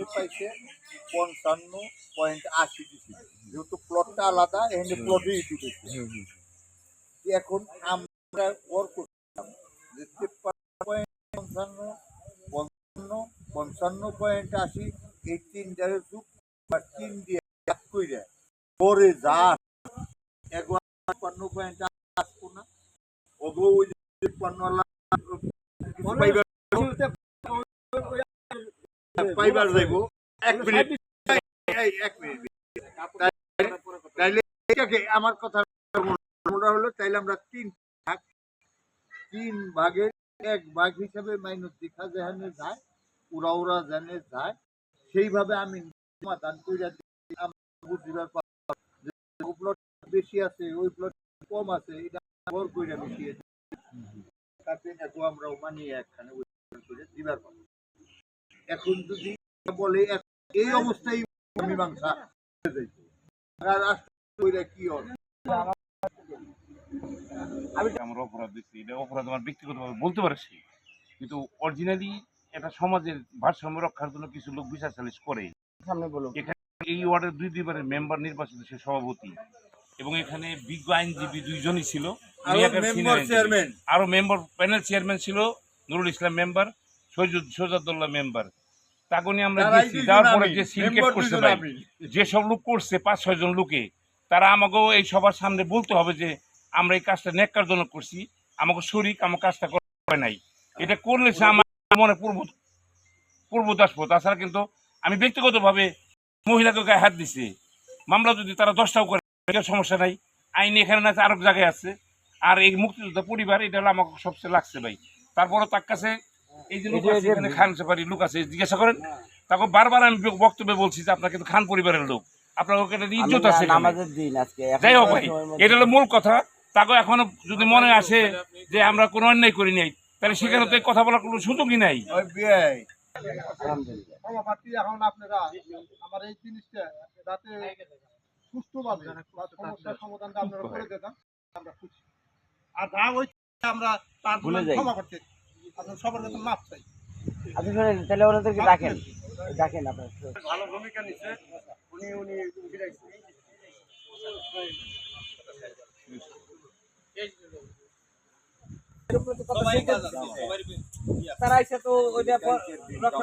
সে পাইছে পঞ্চান্ন পয়েন্ট আশি যেহেতু প্লটটা আলাদা এখানে প্লটে ইস্যু এখন আমরা ওর যে তেপ্পান্ন পয়েন্ট পঞ্চান্ন পঞ্চান্ন পঞ্চান্ন পয়েন্ট আশি এই তিনটারে যুগ বা তিন দিয়ে এক কইরা পরে যা একবার পয়েন্ট আসব না ওগো ওই তিপ্পান্ন পাইবার যাইব এক মিনিট। এক মিনিট। তাইলে আমার কথা হলো তাইলে আমরা তিন ভাগ তিন ভাগের এক ভাগ হিসাবে যেখানে যায় উড়া উড়া জানে যায় সেইভাবে আমি সমাধান কইরা বুঝিবার প্লট বেশি আছে ওই প্লট কম আছে এটা কইরা মিশিয়ে তাতে মানিয়ে একখানে দিবার পারলাম এখন যদি বলে এই অবস্থায় মীমাংসা হয়ে কি হবে? আমার অপরাধ দিচ্ছি এটা অপরাধ আমার ব্যক্তিগতভাবে বলতে পারছি। কিন্তু অরিজিনালি একটা সমাজের ভারসাম্য রক্ষার জন্য কিছু লোক বিচার করে। এখানে এই ওয়ার্ডের দুই দুইবারের মেম্বার নির্বাচিত সে সভাপতি। এবং এখানে বিজ্ঞ আইনজীবী দুইজনই ছিল। আরও মেম্বার প্যানেল চেয়ারম্যান ছিল নুরুল ইসলাম মেম্বার সৈজাদুল্লাহ মেম্বার। তাকে নিয়ে আমরা তারাই গেছি দুইজন যাওয়ার পরে যে সিন্ডিকেট করছে ভাই যেসব লোক করছে পাঁচ ছয় জন লোকে তারা আমাকেও এই সবার সামনে বলতে হবে যে আমরা এই কাজটা নেককার জন্য করছি আমাকে শরিক আমার কাজটা করা নাই। এটা করলে সে আমার মনে পূর্ব পূর্বদাস তাছাড়া কিন্তু আমি ব্যক্তিগতভাবে মহিলাকে গায়ে হাত দিছি। মামলা যদি তারা দশটাও করে সমস্যা নাই। আইন এখানে না আরও জায়গায় আছে। আর এই মুক্তিযোদ্ধা পরিবার এটা হলো আমাকে সবচেয়ে লাগছে ভাই। তারপরে তার কাছে এই যে লোক আছে এখানে খান সেপারি লোক আছে জিজ্ঞাসা করেন? তাকে বারবার আমি বক্তব্যে বলছি যে আপনার কিন্তু খান পরিবারের লোক। আপনার ওকে একটা ইজ্জত আছে যাই হোক ভাই এটা হলো মূল কথা। তাকে এখনও যদি মনে আসে যে আমরা কোনো অন্যায় করি নাই তাহলে সেখানে তো কথা বলার কোনো সুযোগই নাই। এখন আপনারা আমার এই জিনিসটা যাতে সুস্থভাবে সমস্যার সমাধানটা আপনারা করে দেন আমরা খুশি। আর যা ওই আমরা তার। ক্ষমা করতে আপনার সবার কাছে মাপ চাই। আপনি শোনেন তাহলে ওনাদেরকে ডাকেন ডাকেন আপনার ভালো ভূমিকা নিচ্ছে উনি উনি তারা এসে তো ওইটা পর- রক্ষা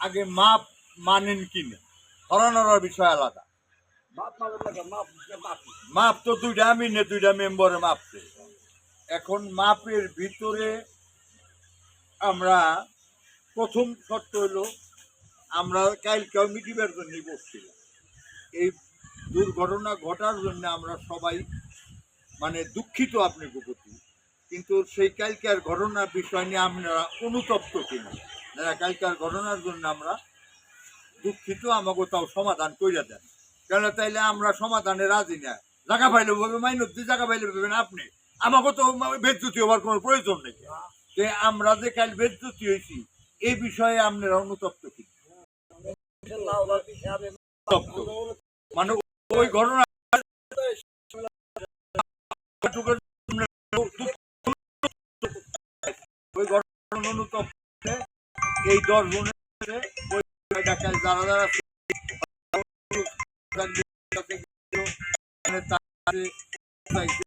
আগে মাপ মানেন কি না? হরানোর বিষয় আলাদা। মাপ তো দুইটা আমিনে দুইটা মেম্বারে মাপছে এখন মাপের ভিতরে আমরা প্রথম শর্ত হলো আমরা কালকেও মিটিবার জন্য বসছিলাম। এই দুর্ঘটনা ঘটার জন্য আমরা সবাই মানে দুঃখিত আপনি প্রতি কিন্তু সেই কালকার ঘটনার বিষয় নিয়ে আপনারা অনুতপ্ত কিনা? যারা কালকার ঘটনার জন্য আমরা দুঃখিত, আমাকে তাও সমাধান কইরা দেন। কেন তাইলে আমরা সমাধানে রাজি না। জায়গা পাইলে বলবে মাইনত দিয়ে জায়গা পাইলে বলবেন আপনি। আমাকে তো বেদজ্যোতি হওয়ার কোনো প্রয়োজন নেই। যে আমরা যে কাল বেদজ্যোতি হয়েছি এই বিষয়ে আপনারা অনুতপ্ত কি? মানে ওই ঘটনা অনুতপ্ত এই দশ তাদের